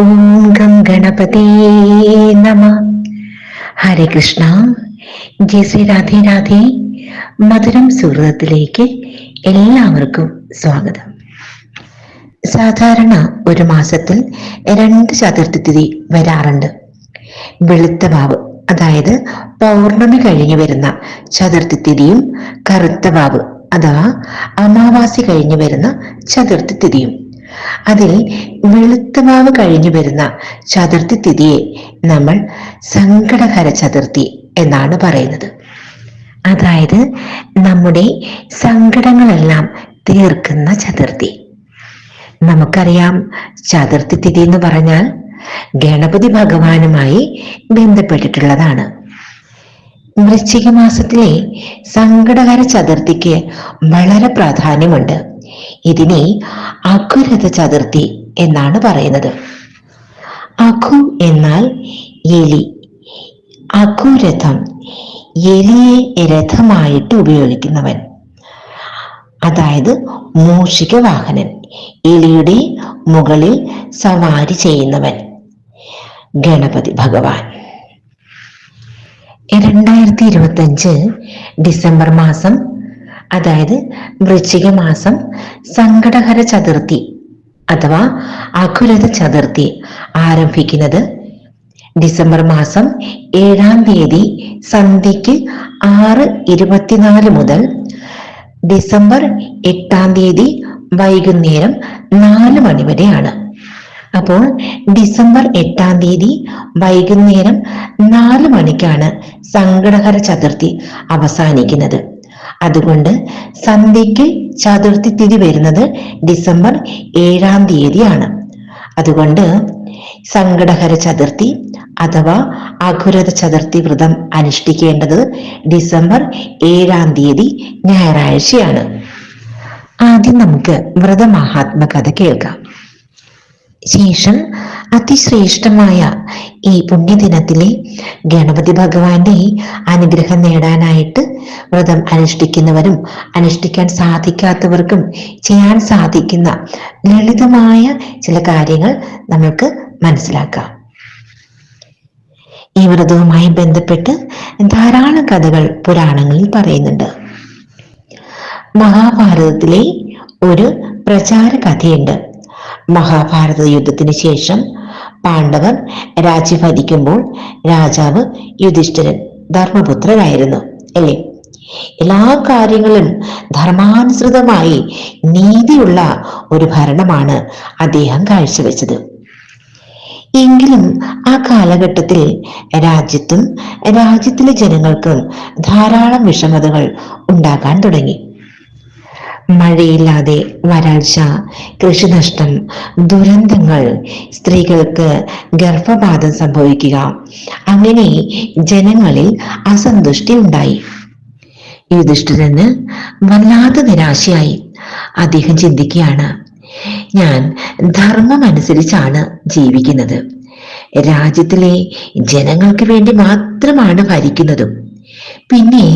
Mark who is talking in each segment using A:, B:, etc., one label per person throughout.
A: ഓം gum ഗണപതേ നമ. ഹരേ കൃഷ്ണ. ജയ ശ്രീ രാധേ രാധേ. മധുരം സുഹൃതത്തിലേക്ക് എല്ലാവർക്കും സ്വാഗതം. സാധാരണ ഒരു മാസത്തിൽ രണ്ട് ചതുർത്ഥി തിഥി വരാറുണ്ട്. വെളുത്ത വാവ് അതായത് പൗർണമി കഴിഞ്ഞു വരുന്ന ചതുർത്ഥി തിഥിയും കറുത്ത വാവ് അഥവാ അമാവാസി കഴിഞ്ഞു വരുന്ന ചതുർത്ഥി തിഥിയും അതിൽ വെളുത്തമാവ് കഴിഞ്ഞു വരുന്ന ചതുർത്ഥി തിഥിയെ നമ്മൾ സങ്കടഹര ചതുർത്ഥി എന്നാണ് പറയുന്നത്. അതായത് നമ്മുടെ സങ്കടങ്ങളെല്ലാം തീർക്കുന്ന ചതുർത്ഥി. നമുക്കറിയാം ചതുർത്ഥി തിഥി എന്ന് പറഞ്ഞാൽ ഗണപതി ഭഗവാനുമായി ബന്ധപ്പെട്ടിട്ടുള്ളതാണ്. വൃശ്ചിക മാസത്തിലെ സങ്കടകര ചതുർത്ഥിക്ക് വളരെ പ്രാധാന്യമുണ്ട്. ഇതിനെ അഘുരഥ ചതുർത്ഥി എന്നാണ് പറയുന്നത്. അഖു എന്നാൽ എലി. അഘുരഥം എലിയെ രഥമായിട്ട് ഉപയോഗിക്കുന്നവൻ. അതായത് മൂഷിക വാഹനൻ എലിയുടെ മുകളിൽ സവാരി ചെയ്യുന്നവൻ. ഗണപതി ഭഗവാൻ. രണ്ടായിരത്തി ഇരുപത്തി അഞ്ച് ഡിസംബർ മാസം അതായത് വൃശ്ചിക മാസം സങ്കടഹര ചതുർത്ഥി അഥവാ അഖുരഥ ചതുർത്ഥി ആരംഭിക്കുന്നത് ഡിസംബർ മാസം ഏഴാം തീയതി സന്ധ്യയ്ക്ക് ആറ് ഇരുപത്തിനാല് മുതൽ ഡിസംബർ എട്ടാം തീയതി വൈകുന്നേരം നാല് മണി വരെയാണ്. അപ്പോൾ ഡിസംബർ എട്ടാം തീയതി വൈകുന്നേരം നാല് മണിക്കാണ് സങ്കടഹര ചതുർത്ഥി അവസാനിക്കുന്നത്. അതുകൊണ്ട് സന്ധ്യയ്ക്ക് ചതുർത്ഥി തിഥി വരുന്നത് ഡിസംബർ ഏഴാം തീയതിയാണ്. അതുകൊണ്ട് സങ്കടഹര ചതുർത്ഥി അഥവാ അഘുരത ചതുർത്ഥി വ്രതം അനുഷ്ഠിക്കേണ്ടത് ഡിസംബർ ഏഴാം തീയതി ഞായറാഴ്ചയാണ്. ആദ്യം നമുക്ക് വ്രതമഹാത്മ കഥ കേൾക്കാം. ശേഷം അതിശ്രേഷ്ഠമായ ഈ പുണ്യദിനത്തിലെ ഗണപതി ഭഗവാന്റെ അനുഗ്രഹം നേടാനായിട്ട് വ്രതം അനുഷ്ഠിക്കുന്നവരും അനുഷ്ഠിക്കാൻ സാധിക്കാത്തവർക്കും ചെയ്യാൻ സാധിക്കുന്ന ലളിതമായ ചില കാര്യങ്ങൾ നമ്മൾക്ക് മനസ്സിലാക്കാം. ഈ വ്രതവുമായി ബന്ധപ്പെട്ട് ധാരാളം കഥകൾ പുരാണങ്ങളിൽ പറയുന്നുണ്ട്. മഹാഭാരതത്തിലെ ഒരു പ്രചാര കഥയുണ്ട്. മഹാഭാരത യുദ്ധത്തിന് ശേഷം പാണ്ഡവർ രാജ്യം ഭരിക്കുമ്പോൾ രാജാവ് യുധിഷ്ഠിരൻ ധർമ്മപുത്രനായിരുന്നു അല്ലേ? എല്ലാ കാര്യങ്ങളും ധർമാനുസൃതമായി നീതിയുള്ള ഒരു ഭരണമാണ് അദ്ദേഹം കാഴ്ചവെച്ചത്. എങ്കിലും ആ കാലഘട്ടത്തിൽ രാജ്യത്തും രാജ്യത്തിലെ ജനങ്ങൾക്കും ധാരാളം വിഷമതകൾ ഉണ്ടാകാൻ തുടങ്ങി. മഴയില്ലാതെ വരൾച്ച കൃഷിനഷ്ടം ദുരന്തങ്ങൾ സ്ത്രീകൾക്ക് ഗർഭപാതം സംഭവിക്കുക. അങ്ങനെ ജനങ്ങളിൽ അസന്തുഷ്ടി ഉണ്ടായി. യുധിഷ്ഠിരന് വല്ലാത്ത നിരാശയായി. അദ്ദേഹം ചിന്തിക്കുകയാണ് ഞാൻ ധർമ്മം അനുസരിച്ചാണ് ജീവിക്കുന്നത്. രാജ്യത്തിലെ ജനങ്ങൾക്ക് വേണ്ടി മാത്രമാണ് ഭരിക്കുന്നതും. പിന്നെ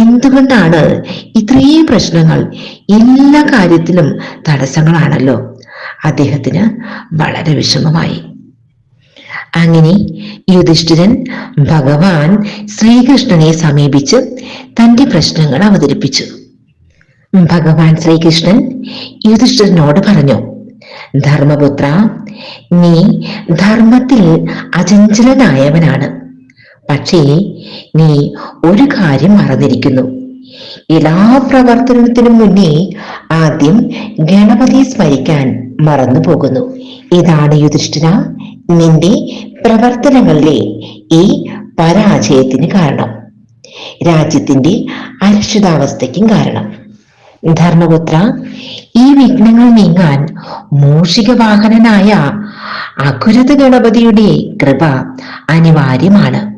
A: എന്തുകൊണ്ടാണ് ഇത്രയും പ്രശ്നങ്ങൾ എല്ലാ കാര്യത്തിലും തടസ്സങ്ങളാണല്ലോ? അദ്ദേഹത്തിന് വളരെ വിഷമമായി. അങ്ങനെ യുധിഷ്ഠിരൻ ഭഗവാൻ ശ്രീകൃഷ്ണനെ സമീപിച്ച് തന്റെ പ്രശ്നങ്ങൾ അവതരിപ്പിച്ചു. ഭഗവാൻ ശ്രീകൃഷ്ണൻ യുധിഷ്ഠിരനോട് പറഞ്ഞു ധർമ്മപുത്ര നീ ധർമ്മത്തിൽ അചഞ്ചലനായവനാണ്. പക്ഷേ നീ ഒരു കാര്യം മറന്നിരിക്കുന്നു. എല്ലാ പ്രവർത്തനത്തിനും മുന്നേ ആദ്യം ഗണപതി സ്മരിക്കാൻ മറന്നു പോകുന്നു. ഇതാണ് യുധിഷ്ഠിര നിന്റെ പ്രവർത്തനങ്ങളിലെ ഈ പരാജയത്തിന് കാരണം. രാജ്യത്തിന്റെ അരക്ഷിതാവസ്ഥയ്ക്കും കാരണം. ധർമ്മപുത്ര ഈ വിഘ്നങ്ങൾ നീങ്ങാൻ മൂഷിക വാഹനനായ അകുരത ഗണപതിയുടെ കൃപ അനിവാര്യമാണ്.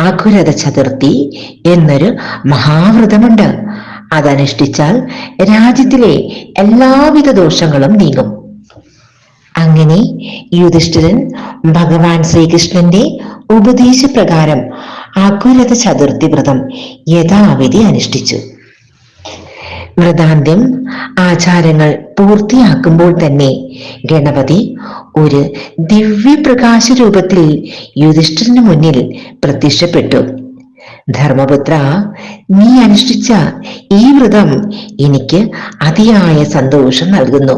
A: അഖുരത ചതുർത്ഥി എന്നൊരു മഹാവ്രതമുണ്ട്. അതനുഷ്ഠിച്ചാൽ രാജ്യത്തിലെ എല്ലാവിധ ദോഷങ്ങളും നീങ്ങും. അങ്ങനെ യുധിഷ്ഠിരൻ ഭഗവാൻ ശ്രീകൃഷ്ണന്റെ ഉപദേശപ്രകാരം അകുലത ചതുർത്ഥി വ്രതം യഥാവിധി അനുഷ്ഠിച്ചു. വ്രതാന്ത്യം ആചാരങ്ങൾ പൂർത്തിയാക്കുമ്പോൾ തന്നെ ഗണപതി ഒരു ദിവ്യപ്രകാശ രൂപത്തിൽ യുധിഷ്ഠിരന് മുന്നിൽ പ്രത്യക്ഷപ്പെട്ടു. ധർമ്മപുത്ര നീ അനുഷ്ഠിച്ച ഈ വ്രതം എനിക്ക് അതിയായ സന്തോഷം നൽകുന്നു.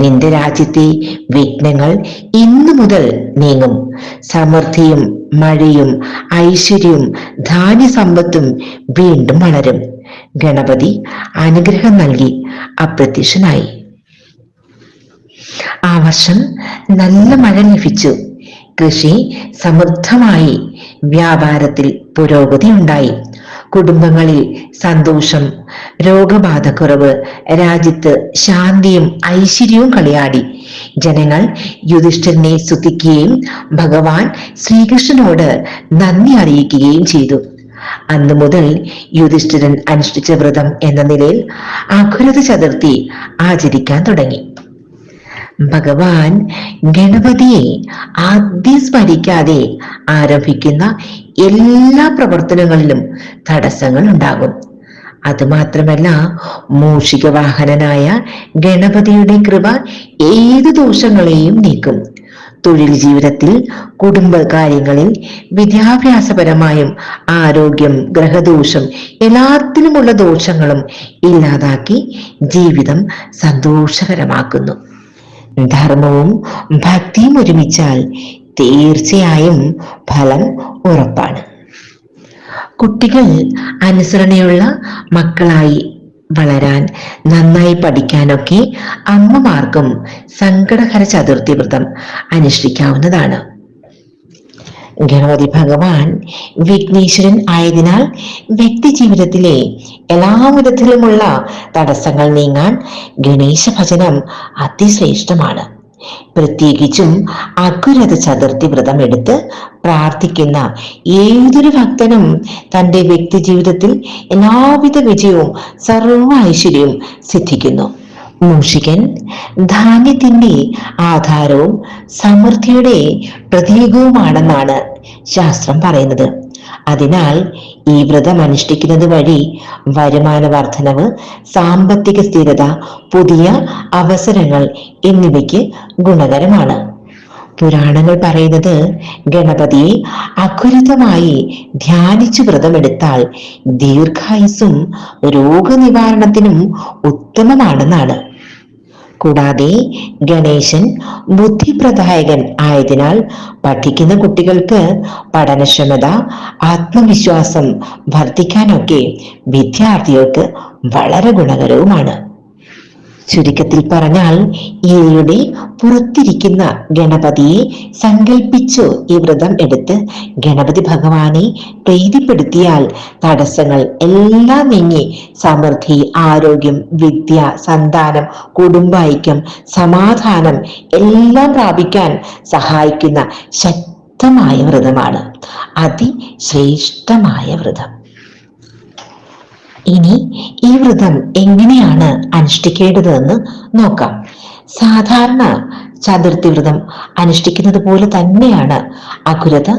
A: നിന്റെ രാജ്യത്തെ വിഘ്നങ്ങൾ ഇന്നു മുതൽ നീങ്ങും. സമൃദ്ധിയും മഴയും ഐശ്വര്യവും ധാന്യസമ്പത്തും വീണ്ടും വളരും. ഗണപതി അനുഗ്രഹം നൽകി അപ്രത്യക്ഷനായി. ആ വർഷം നല്ല മഴ ലഭിച്ചു. കൃഷി സമൃദ്ധമായി വ്യാപാരത്തിൽ പുരോഗതി ഉണ്ടായി. കുടുംബങ്ങളിൽ സന്തോഷം രോഗബാധ രോഗബാധക്കുറവ് രാജ്യത്ത് ശാന്തിയും ഐശ്വര്യവും കളിയാടി. ജനങ്ങൾ യുധിഷ്ഠിരനെ സ്തുതിക്കുകയും ഭഗവാൻ ശ്രീകൃഷ്ണനോട് നന്ദി അറിയിക്കുകയും ചെയ്തു. അന്നു മുതൽ യുധിഷ്ഠിരൻ അനുഷ്ഠിച്ച വ്രതം എന്ന നിലയിൽ അഖുരത ചതുർത്ഥി ആചരിക്കാൻ തുടങ്ങി. ഭഗവാൻ ഗണപതിയെ ആദ്യം സ്മരിക്കാതെ ആരംഭിക്കുന്ന എല്ലാ പ്രവർത്തനങ്ങളിലും തടസ്സങ്ങൾ ഉണ്ടാകും. അതുമാത്രമല്ല മൂഷിക വാഹനനായ ഗണപതിയുടെ കൃപ ഏത് ദോഷങ്ങളെയും നീക്കും. തൊഴിൽ ജീവിതത്തിൽ കുടുംബ കാര്യങ്ങളിൽ വിദ്യാഭ്യാസപരമായും ആരോഗ്യം ഗ്രഹദോഷം എല്ലാത്തിലുമുള്ള ദോഷങ്ങളും ഇല്ലാതാക്കി ജീവിതം സന്തോഷകരമാക്കുന്നു. ധർമ്മവും ഭക്തിയും ഒരുമിച്ചാൽ തീർച്ചയായും ഫലം ഉറപ്പാണ്. കുട്ടികൾ അനുസരണയുള്ള മക്കളായി വളരാൻ നന്നായി പഠിക്കാനൊക്കെ അമ്മമാർക്കും സങ്കടഹര ചതുർത്ഥി വ്രതം അനുഷ്ഠിക്കാവുന്നതാണ്. ഗണപതി ഭഗവാൻ വിഘ്നേശ്വരൻ ആയതിനാൽ വ്യക്തി ജീവിതത്തിലെ എല്ലാ വിധത്തിലുമുള്ള തടസ്സങ്ങൾ നീങ്ങാൻ ഗണേശ ഭജനം അതിശ്രേഷ്ഠമാണ്. പ്രത്യേകിച്ചും അഗുരത ചതുർത്ഥി വ്രതം എടുത്ത് പ്രാർത്ഥിക്കുന്ന ഏതൊരു ഭക്തനും തന്റെ വ്യക്തി ജീവിതത്തിൽ എല്ലാവിധ വിജയവും സർവ ഐശ്വര്യവും സിദ്ധിക്കുന്നു. മൂഷികൻ ധാന്യത്തിന്റെ ആധാരവും സമൃദ്ധിയുടെ പ്രതീകവുമാണെന്നാണ് ശാസ്ത്രം പറയുന്നത്. അതിനാൽ ഈ വ്രതം അനുഷ്ഠിക്കുന്നത് വഴി വരുമാന വർധനവ് സാമ്പത്തിക സ്ഥിരത പുതിയ അവസരങ്ങൾ എന്നിവയ്ക്ക് ഗുണകരമാണ്. പുരാണങ്ങൾ പറയുന്നത് ഗണപതിയെ അഖുരിതമായി ധ്യാനിച്ചു വ്രതമെടുത്താൽ ദീർഘായുസും രോഗനിവാരണത്തിനും ഉത്തമമാണെന്നാണ്. കൂടാതെ ഗണേശൻ ബുദ്ധിപ്രദായകൻ ആയതിനാൽ പഠിക്കുന്ന കുട്ടികൾക്ക് പഠനക്ഷമത ആത്മവിശ്വാസം വർദ്ധിക്കാനൊക്കെ വിദ്യാർത്ഥികൾക്ക് വളരെ ഗുണകരവുമാണ്. ചുരുക്കത്തിൽ പറഞ്ഞാൽ ഈയുടെ പുറത്തിരിക്കുന്ന ഗണപതിയെ സങ്കല്പിച്ചു ഈ വ്രതം എടുത്ത് ഗണപതി ഭഗവാനെ പ്രീതിപ്പെടുത്തിയാൽ തടസ്സങ്ങൾ എല്ലാം നീങ്ങി. സമൃദ്ധി ആരോഗ്യം വിദ്യ സന്താനം കുടുംബൈക്യം സമാധാനം എല്ലാം പ്രാപിക്കാൻ സഹായിക്കുന്ന ശക്തമായ വ്രതമാണ്. അതിശ്രേഷ്ഠമായ വ്രതം. ഇനി ഈ വ്രതം എങ്ങനെയാണ് അനുഷ്ഠിക്കേണ്ടതെന്ന് നോക്കാം. സാധാരണ ചതുർത്ഥി വ്രതം അനുഷ്ഠിക്കുന്നത് പോലെ തന്നെയാണ് അകുരത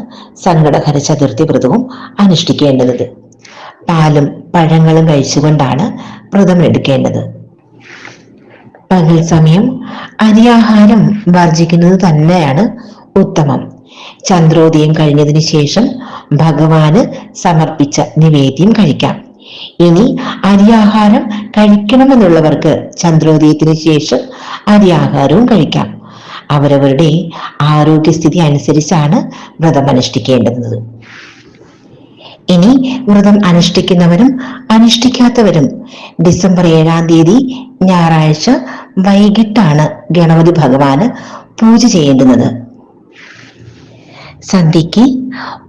A: സങ്കടഹര ചതുർത്ഥി വ്രതവും അനുഷ്ഠിക്കേണ്ടത്. പാലും പഴങ്ങളും കഴിച്ചുകൊണ്ടാണ് വ്രതം എടുക്കേണ്ടത്. പകൽ സമയം അരിയാഹാരം വർജിക്കുന്നത് തന്നെയാണ് ഉത്തമം. ചന്ദ്രോദയം കഴിഞ്ഞതിന് ശേഷം ഭഗവാന് സമർപ്പിച്ച നിവേദ്യം കഴിക്കാം. ഇനി അരിയാഹാരം കഴിക്കണമെന്നുള്ളവർക്ക് ചന്ദ്രോദയത്തിന് ശേഷം അരിയാഹാരവും കഴിക്കാം. അവരവരുടെ ആരോഗ്യസ്ഥിതി അനുസരിച്ചാണ് വ്രതം അനുഷ്ഠിക്കേണ്ടത് ഇനി വ്രതം അനുഷ്ഠിക്കുന്നവരും അനുഷ്ഠിക്കാത്തവരും ഡിസംബർ ഏഴാം തീയതി ഞായറാഴ്ച വൈകിട്ടാണ് ഗണപതി ഭഗവാന് പൂജ ചെയ്യേണ്ടുന്നത്. സന്ധ്യയ്ക്ക്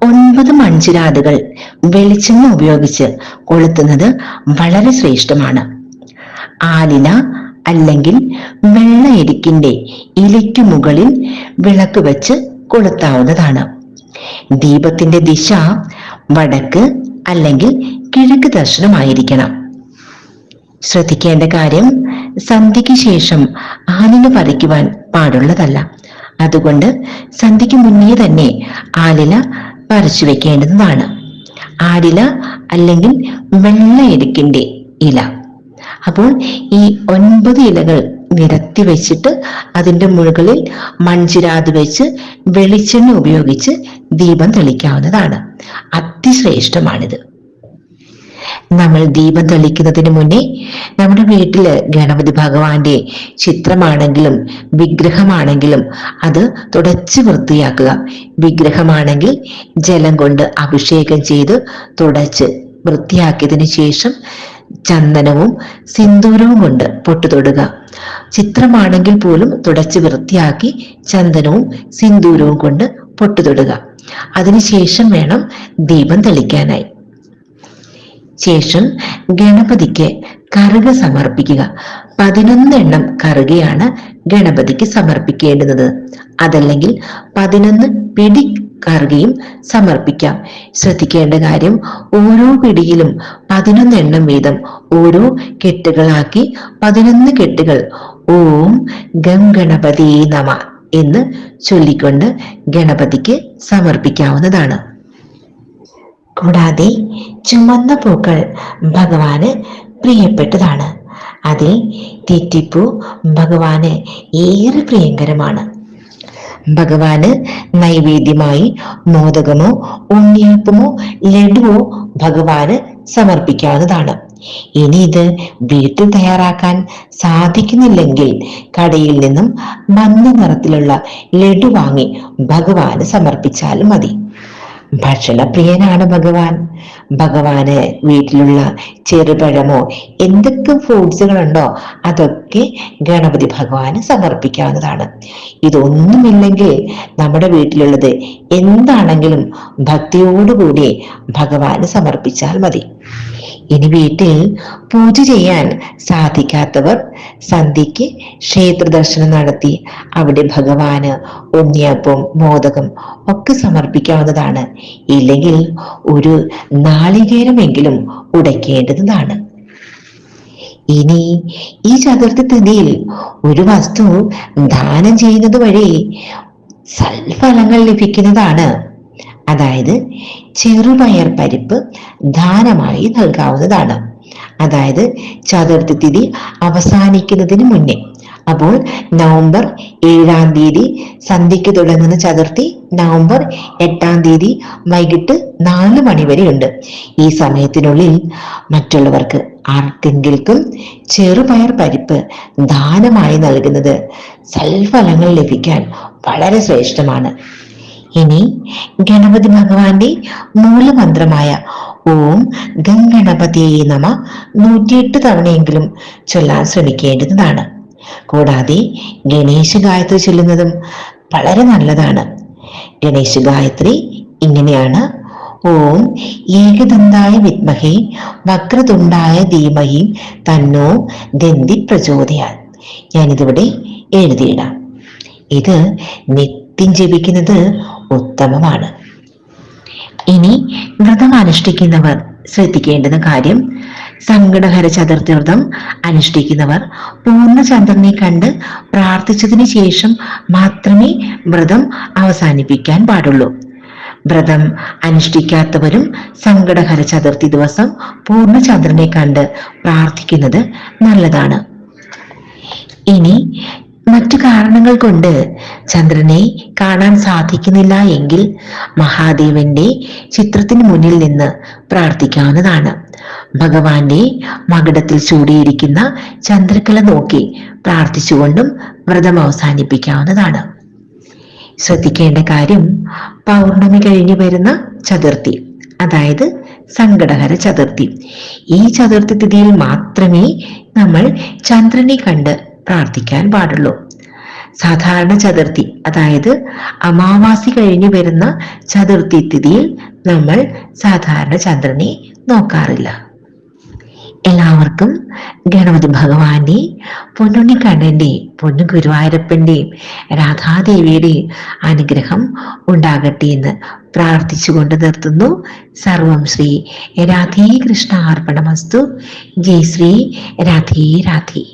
A: ഒൻപത് മൺചിരാതുകൾ വെളിച്ചെണ്ണ ഉപയോഗിച്ച് കൊളുത്തുന്നത് വളരെ ശ്രേഷ്ഠമാണ്. ആലില അല്ലെങ്കിൽ വെള്ള എരിക്കിന്റെ ഇലയ്ക്കു മുകളിൽ വിളക്ക് വെച്ച് കൊളുത്താവുന്നതാണ്. ദീപത്തിന്റെ ദിശ വടക്ക് അല്ലെങ്കിൽ കിഴക്ക് ദർശനമായിരിക്കണം. ശ്രദ്ധിക്കേണ്ട കാര്യം സന്ധ്യയ്ക്ക് ശേഷം ആലിന് പറിക്കുവാൻ പാടുള്ളതല്ല. അതുകൊണ്ട് സന്ധ്യയ്ക്ക് മുന്നേ തന്നെ ആലില പറിച്ചു വെക്കേണ്ടതാണ് ആലില അല്ലെങ്കിൽ വെള്ള എരുക്കിന്റെ ഇല. അപ്പോൾ ഈ ഒൻപത് ഇലകൾ നിരത്തി വെച്ചിട്ട് അതിന്റെ മുകളിൽ മൺചിരാത് വെച്ച് വെളിച്ചെണ്ണ ഉപയോഗിച്ച് ദീപം തെളിക്കാവുന്നതാണ്. അതിശ്രേഷ്ഠമാണിത് നമ്മൾ ദീപം തെളിക്കുന്നതിന് മുന്നേ നമ്മുടെ വീട്ടിൽ ഗണപതി ഭഗവാന്റെ ചിത്രമാണെങ്കിലും വിഗ്രഹമാണെങ്കിലും അത് തുടച്ചു വൃത്തിയാക്കുക. വിഗ്രഹമാണെങ്കിൽ ജലം കൊണ്ട് അഭിഷേകം ചെയ്ത് തുടച്ച് വൃത്തിയാക്കിയതിനു ശേഷം ചന്ദനവും സിന്ദൂരവും കൊണ്ട് പൊട്ടു തൊടുക. ചിത്രമാണെങ്കിൽ പോലും തുടച്ച് വൃത്തിയാക്കി ചന്ദനവും സിന്ദൂരവും കൊണ്ട് പൊട്ടു തൊടുക. അതിനുശേഷം വേണം ദീപം തെളിക്കാനായി. ശേഷം ഗണപതിക്ക് കറുക സമർപ്പിക്കുക. പതിനൊന്നെണ്ണം കറുകയാണ് ഗണപതിക്ക് സമർപ്പിക്കേണ്ടുന്നത് അതല്ലെങ്കിൽ പതിനൊന്ന് പിടി കറുകയും സമർപ്പിക്കാം. ശ്രദ്ധിക്കേണ്ട കാര്യം ഓരോ പിടിയിലും പതിനൊന്നെണ്ണം വീതം ഓരോ കെട്ടുകളാക്കി പതിനൊന്ന് കെട്ടുകൾ ഓം ഗം ഗണപതി നമ എന്ന് ചൊല്ലിക്കൊണ്ട് ഗണപതിക്ക് സമർപ്പിക്കാവുന്നതാണ്. കൂടാതെ ചുമന്ന പൂക്കൾ ഭഗവാന് പ്രിയപ്പെട്ടതാണ്. അതിൽ തെറ്റിപ്പൂ ഭഗവാന് ഏറെ പ്രിയങ്കരമാണ്. ഭഗവാന് നൈവേദ്യമായി മോദകമോ ഉണ്ണിയപ്പമോ ലഡുവോ ഭഗവാന് സമർപ്പിക്കാവുന്നതാണ്. ഇനി ഇത് വീട്ടിൽ തയ്യാറാക്കാൻ സാധിക്കുന്നില്ലെങ്കിൽ കടയിൽ നിന്നും മഞ്ഞ നിറത്തിലുള്ള ലഡു വാങ്ങി ഭഗവാന് സമർപ്പിച്ചാലും മതി. ഭക്ഷണപ്രിയനാണ് ഭഗവാൻ. ഭഗവാന് വീട്ടിലുള്ള ചെറുപഴമോ എന്തൊക്കെ ഫ്രൂട്ട്സുകളുണ്ടോ അതൊക്കെ ഗണപതി ഭഗവാന് സമർപ്പിക്കാവുന്നതാണ്. ഇതൊന്നുമില്ലെങ്കിൽ നമ്മുടെ വീട്ടിലുള്ളത് എന്താണെങ്കിലും ഭക്തിയോടുകൂടി ഭഗവാന് സമർപ്പിച്ചാൽ മതി. ഇനി വീട്ടിൽ പൂജ ചെയ്യാൻ സാധിക്കാത്തവർ സന്ധ്യയ്ക്ക് ക്ഷേത്ര ദർശനം നടത്തി അവിടെ ഭഗവാന് ഉണ്ണിയപ്പം മോദകം ഒക്കെ സമർപ്പിക്കാവുന്നതാണ്. ഇല്ലെങ്കിൽ ഒരു നാളികേരമെങ്കിലും ഉടയ്ക്കേണ്ടതാണ്. ഇനി ഈ ചതുർത്ഥി തിഥിയിൽ ഒരു വസ്തു ദാനം ചെയ്യുന്നത് വഴി സൽഫലങ്ങൾ ലഭിക്കുന്നതാണ്. അതായത് ചെറുപയർ പരിപ്പ് ദാനമായി നൽകാവുന്നതാണ്. അതായത് ചതുർത്ഥി തിഥി അവസാനിക്കുന്നതിന് മുന്നേ. അപ്പോൾ നവംബർ ഏഴാം തീയതി സന്ധ്യയ്ക്ക് തുടങ്ങുന്ന ചതുർത്ഥി നവംബർ എട്ടാം തീയതി വൈകിട്ട് നാല് മണി വരെയുണ്ട് ഈ സമയത്തിനുള്ളിൽ മറ്റുള്ളവർക്ക് ആർക്കെങ്കിലും ചെറുപയർ പരിപ്പ് ദാനമായി നൽകുന്നത് സൽഫലങ്ങൾ ലഭിക്കാൻ വളരെ ശ്രേഷ്ഠമാണ്. ഇനി ഗണപതി ഭഗവാന്റെ മൂലമന്ത്രമായ ഓം ഗംഗണപതിയെ നമ നൂറ്റിയെട്ട് തവണയെങ്കിലും ചൊല്ലാൻ ശ്രമിക്കേണ്ടതാണ്. കൂടാതെ ഗണേശ ഗായത്രി ചൊല്ലുന്നതും വളരെ നല്ലതാണ്. ഗണേശ ഗായത്രി ഇങ്ങനെയാണ് ഓം ഏകദന്തായ വിദ്മഹേ വക്രതുണ്ടായ ധീമഹി തന്നോ ദന്തി പ്രചോദയാൽ ഞാനിതിവിടെ എഴുതിയിടാം. ഇത് നിത്യം ജപിക്കുന്നത് ഉത്തമമാണ്. ഇനി വ്രതം അനുഷ്ഠിക്കുന്നവർ ശ്രദ്ധിക്കേണ്ടുന്ന കാര്യം സങ്കടഹര ചതുർത്ഥി വ്രതം അനുഷ്ഠിക്കുന്നവർ പൂർണചന്ദ്രനെ കണ്ട് പ്രാർത്ഥിച്ചതിന് ശേഷം മാത്രമേ വ്രതം അവസാനിപ്പിക്കാൻ പാടുള്ളൂ. വ്രതം അനുഷ്ഠിക്കാത്തവരും സങ്കടഹര ചതുർത്ഥി ദിവസം പൂർണചന്ദ്രനെ കണ്ട് പ്രാർത്ഥിക്കുന്നത് നല്ലതാണ്. ഇനി മറ്റു കാരണങ്ങൾ കൊണ്ട് ചന്ദ്രനെ കാണാൻ സാധിക്കുന്നില്ല എങ്കിൽ മഹാദേവന്റെ ചിത്രത്തിന് മുന്നിൽ നിന്ന് പ്രാർത്ഥിക്കാവുന്നതാണ്. ഭഗവാന്റെ മകടത്തിൽ ചൂടിയിരിക്കുന്ന ചന്ദ്രക്കല നോക്കി പ്രാർത്ഥിച്ചുകൊണ്ടും വ്രതം അവസാനിപ്പിക്കാവുന്നതാണ്. ശ്രദ്ധിക്കേണ്ട കാര്യം പൗർണമി കഴിഞ്ഞു വരുന്ന ചതുർത്ഥി അതായത് സങ്കടഹര ചതുർത്ഥി. ഈ ചതുർത്ഥി തിഥിയിൽ മാത്രമേ നമ്മൾ ചന്ദ്രനെ കണ്ട് പ്രാർത്ഥിക്കാൻ പാടുള്ളൂ. സാധാരണ ചതുർത്ഥി അതായത് അമാവാസി കഴിഞ്ഞു വരുന്ന ചതുർത്ഥി തിഥിയിൽ നമ്മൾ സാധാരണ ചന്ദ്രനെ നോക്കാറില്ല. എല്ലാവർക്കും ഗണപതി ഭഗവാന്റെ പൊന്നുണ്ണിക്കണ്ണന്റെയും പൊന്നു ഗുരുവായൂരപ്പന്റെയും രാധാദേവിയുടെയും അനുഗ്രഹം ഉണ്ടാകട്ടെ എന്ന് പ്രാർത്ഥിച്ചുകൊണ്ട് നിർത്തുന്നു. സർവം ശ്രീ രാധേ കൃഷ്ണ അർപ്പണമസ്തു. ജയ് ശ്രീ രാധേ രാധേ.